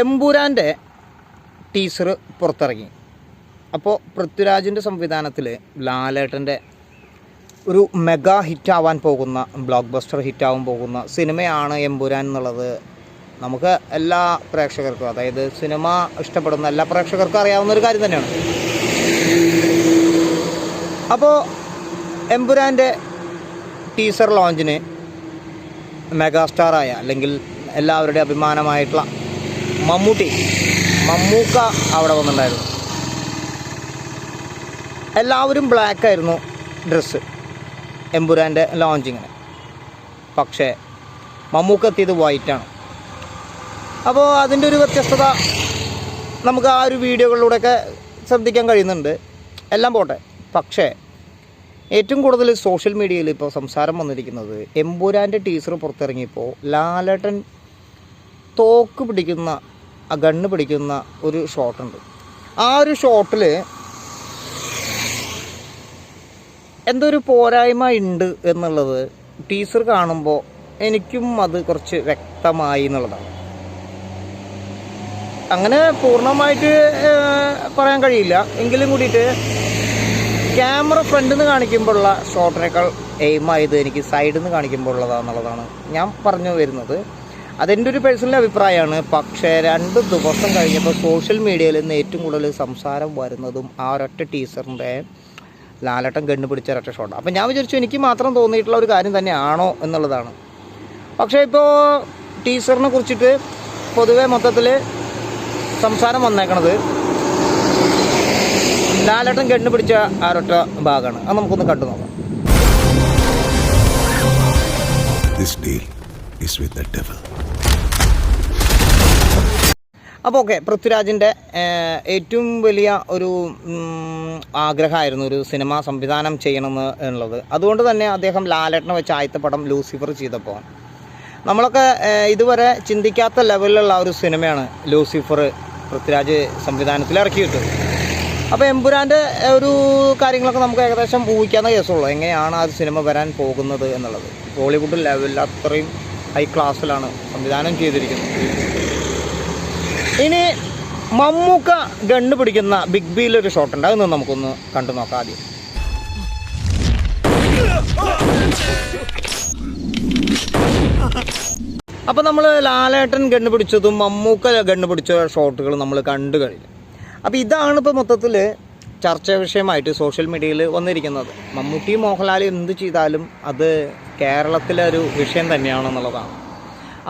എമ്പുരാന്റെ teaser പുറത്തിറങ്ങി. അപ്പോൾ പൃഥ്വിരാജിന്റെ സംവിധാനത്തിൽ ലാലേട്ടന്റെ ഒരു മെഗാ ഹിറ്റാവാൻ പോകുന്ന ബ്ലോക്ക് ബസ്റ്റർ ഹിറ്റാവാൻ പോകുന്ന സിനിമയാണ് എമ്പുരാൻ എന്നുള്ളത് നമുക്ക് എല്ലാ പ്രേക്ഷകർക്കും അതായത് സിനിമ ഇഷ്ടപ്പെടുന്ന എല്ലാ പ്രേക്ഷകർക്കും അറിയാവുന്ന ഒരു കാര്യം തന്നെയാണ്. അപ്പോൾ എമ്പുരാന്റെ ടീസർ ലോഞ്ചിന് മെഗാസ്റ്റാറായ അല്ലെങ്കിൽ എല്ലാവരുടെ അഭിമാനമായിട്ടുള്ള മമ്മൂട്ടി. മമ്മൂക്ക അവിടെ വന്നിട്ടുണ്ടായിരുന്നു. എല്ലാവരും ബ്ലാക്ക് ആയിരുന്നു ഡ്രസ്സ് എമ്പുരാന്റെ ലോഞ്ചിങ്ങിന് പക്ഷേ മമ്മൂക്ക എത്തിയത് വൈറ്റാണ് അപ്പോൾ അതിന്റെ ഒരു വ്യത്യസ്തത നമുക്ക് ആ ഒരു വീഡിയോകളിലൂടെയൊക്കെ ശ്രദ്ധിക്കാൻ കഴിയുന്നുണ്ട്. എല്ലാം പോട്ടെ. പക്ഷേ ഏറ്റവും കൂടുതൽ സോഷ്യൽ മീഡിയയിൽ ഇപ്പോൾ സംസാരം വന്നിരിക്കുന്നത് എമ്പുരാന്റെ ടീച്ചർ പുറത്തിറങ്ങിയപ്പോൾ ലാലേട്ടൻ തോക്ക് പിടിക്കുന്ന ആ ഗണ്ണ് പിടിക്കുന്ന ഒരു ഷോട്ടുണ്ട് ആ ഒരു ഷോട്ടിൽ എന്തോ ഒരു പോരായ്മ ഉണ്ട് എന്നുള്ളത് ടീച്ചർ കാണുമ്പോൾ എനിക്കും അത് കുറച്ച് വ്യക്തമായി എന്നുള്ളതാണ്. അങ്ങനെ പൂർണമായിട്ട് പറയാൻ കഴിയില്ല. എങ്കിലും കൂടിയിട്ട് ക്യാമറ ഫ്രണ്ടിൽ നിന്ന് കാണിക്കുമ്പോഴുള്ള ഷോട്ടിനേക്കാൾ എയിമായത് എനിക്ക് സൈഡിൽ നിന്ന് കാണിക്കുമ്പോൾ ഉള്ളതാണെന്നുള്ളതാണ് ഞാൻ പറഞ്ഞു വരുന്നത്. അതെന്റെ ഒരു പേഴ്സണൽ അഭിപ്രായമാണ്. പക്ഷേ രണ്ട് ദിവസം കഴിഞ്ഞപ്പോൾ സോഷ്യൽ മീഡിയയിൽ നിന്ന് ഏറ്റവും കൂടുതൽ സംസാരം വരുന്നതും ആ ഒരൊറ്റ ടീച്ചറിന്റെ ലാലട്ടം കണ്ണു പിടിച്ച ഒരൊറ്റ ഷോട്ട് അപ്പോൾ ഞാൻ വിചാരിച്ചു എനിക്ക് മാത്രം തോന്നിയിട്ടുള്ള ഒരു കാര്യം തന്നെയാണോ എന്നുള്ളതാണ്. പക്ഷേ ഇപ്പോൾ ടീച്ചറിനെ കുറിച്ചിട്ട് പൊതുവേ മൊത്തത്തിൽ സംസാരം വന്നേക്കണത് ലാലട്ടം കണ്ണു പിടിച്ച ആ ഒരൊറ്റ ഭാഗമാണ്. അത് നമുക്കൊന്ന് കണ്ടു നോക്കാം. This deal with the devil. അപ്പോൾ ഓക്കെ പൃഥ്വിരാജിന്റെ ഏറ്റവും വലിയ ഒരു ആഗ്രഹമായിരുന്നു ഒരു സിനിമ സംവിധാനം ചെയ്യണമെന്ന് എന്നുള്ളത്. അതുകൊണ്ട് തന്നെ അദ്ദേഹം ലാലേട്ടനെ വെച്ച് ആദ്യത്തെ പടം ലൂസിഫർ ചെയ്തപ്പോൾ. നമ്മളൊക്കെ ഇതുവരെ ചിന്തിക്കാത്ത ലെവലിലുള്ള ഒരു സിനിമയാണ് ലൂസിഫർ പൃഥ്വിരാജ് സംവിധാനത്തിൽ ഇറക്കിയിട്ട് അപ്പോൾ എമ്പുരാന്റെ ഒരു കാര്യങ്ങളൊക്കെ നമുക്ക് ഏകദേശം ഊഹിക്കാവുന്ന കേസുള്ളൂ. എങ്ങനെയാണ് ആ സിനിമ വരാൻ പോകുന്നത് എന്നുള്ളത്. ബോളിവുഡ് ലെവലിൽ അത്രയും ഹൈ ക്ലാസ്സിലാണ് സംവിധാനം ചെയ്തിരിക്കുന്നത്. ഇനി മമ്മൂക്ക ഗണ്ണ് പിടിക്കുന്ന ബിഗ് ബിയിലൊരു ഷോട്ട് ഉണ്ട്. അതൊന്ന് നമുക്കൊന്ന് കണ്ടു നോക്കാം ആദ്യം. അപ്പോൾ നമ്മൾ ലാലേട്ടൻ ഗണ്ണ് പിടിച്ചതും മമ്മൂക്ക ഗണ്ണ് പിടിച്ച ഷോട്ടുകൾ നമ്മൾ കണ്ടു കഴിഞ്ഞു. അപ്പോൾ ഇതാണ് ഇപ്പോൾ മൊത്തത്തിൽ ചർച്ചാ വിഷയമായിട്ട് സോഷ്യൽ മീഡിയയിൽ വന്നിരിക്കുന്നത്. മമ്മൂട്ടി മോഹൻലാൽ എന്ത് ചെയ്താലും അത് കേരളത്തിലെ ഒരു വിഷയം തന്നെയാണെന്നുള്ളതാണ്.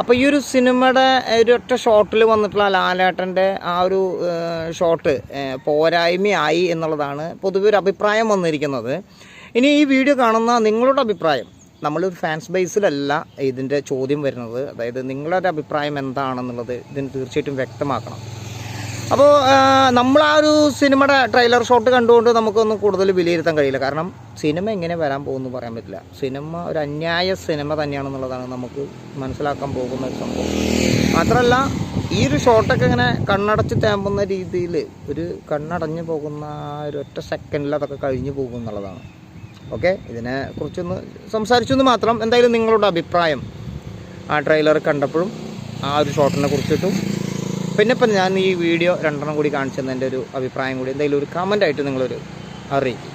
അപ്പോൾ ഈ ഒരു സിനിമയുടെ ഒരൊറ്റ ഷോട്ടിൽ വന്നിട്ടുള്ള ലാലേട്ടന്റെ ആ ഒരു ഷോട്ട് പോരായ്മയായി എന്നുള്ളതാണ് പൊതുവെ ഒരു അഭിപ്രായം വന്നിരിക്കുന്നത്. ഇനി ഈ വീഡിയോ കാണുന്ന നിങ്ങളുടെ അഭിപ്രായം. നമ്മളൊരു ഫാൻസ് ബേസിലല്ല ഇതിന്റെ ചോദ്യം വരുന്നത്. അതായത് നിങ്ങളുടെ അഭിപ്രായം എന്താണെന്നുള്ളത് ഇതിന് തീർച്ചയായിട്ടും വ്യക്തമാക്കണം. അപ്പോൾ നമ്മൾ ആ ഒരു സിനിമയുടെ ട്രെയിലർ ഷോട്ട് കണ്ടുകൊണ്ട് നമുക്കൊന്നും കൂടുതൽ വിലയിരുത്താൻ കഴിയില്ല. കാരണം സിനിമ എങ്ങനെ വരാൻ പോകുമെന്ന് പറയാൻ പറ്റില്ല. സിനിമ ഒരു അന്യായ സിനിമ തന്നെയാണെന്നുള്ളതാണ് നമുക്ക് മനസ്സിലാക്കാൻ പോകുന്ന ഒരു സംഭവം. മാത്രമല്ല ഈ ഒരു ഷോട്ടൊക്കെ ഇങ്ങനെ കണ്ണടച്ച് തേമ്പുന്ന രീതിയിൽ ഒരു കണ്ണടഞ്ഞു പോകുന്ന ഒരു ഒറ്റ സെക്കൻഡിൽ അതൊക്കെ കഴിഞ്ഞു പോകും എന്നുള്ളതാണ്. ഓക്കെ? ഇതിനെ കുറിച്ചൊന്ന് സംസാരിച്ചു എന്ന് മാത്രം എന്തായാലും നിങ്ങളുടെ അഭിപ്രായം ആ ട്രെയിലർ കണ്ടപ്പോഴും ആ ഒരു ഷോട്ടിനെ കുറിച്ചിട്ടും പിന്നെ ഇപ്പം ഞാൻ ഈ വീഡിയോ രണ്ടെണ്ണം കൂടി കാണിച്ചതിന്റെ ഒരു അഭിപ്രായം കൂടി എന്തെങ്കിലും ഒരു കമന്റായിട്ട് നിങ്ങളൊരു അറിയിക്കും.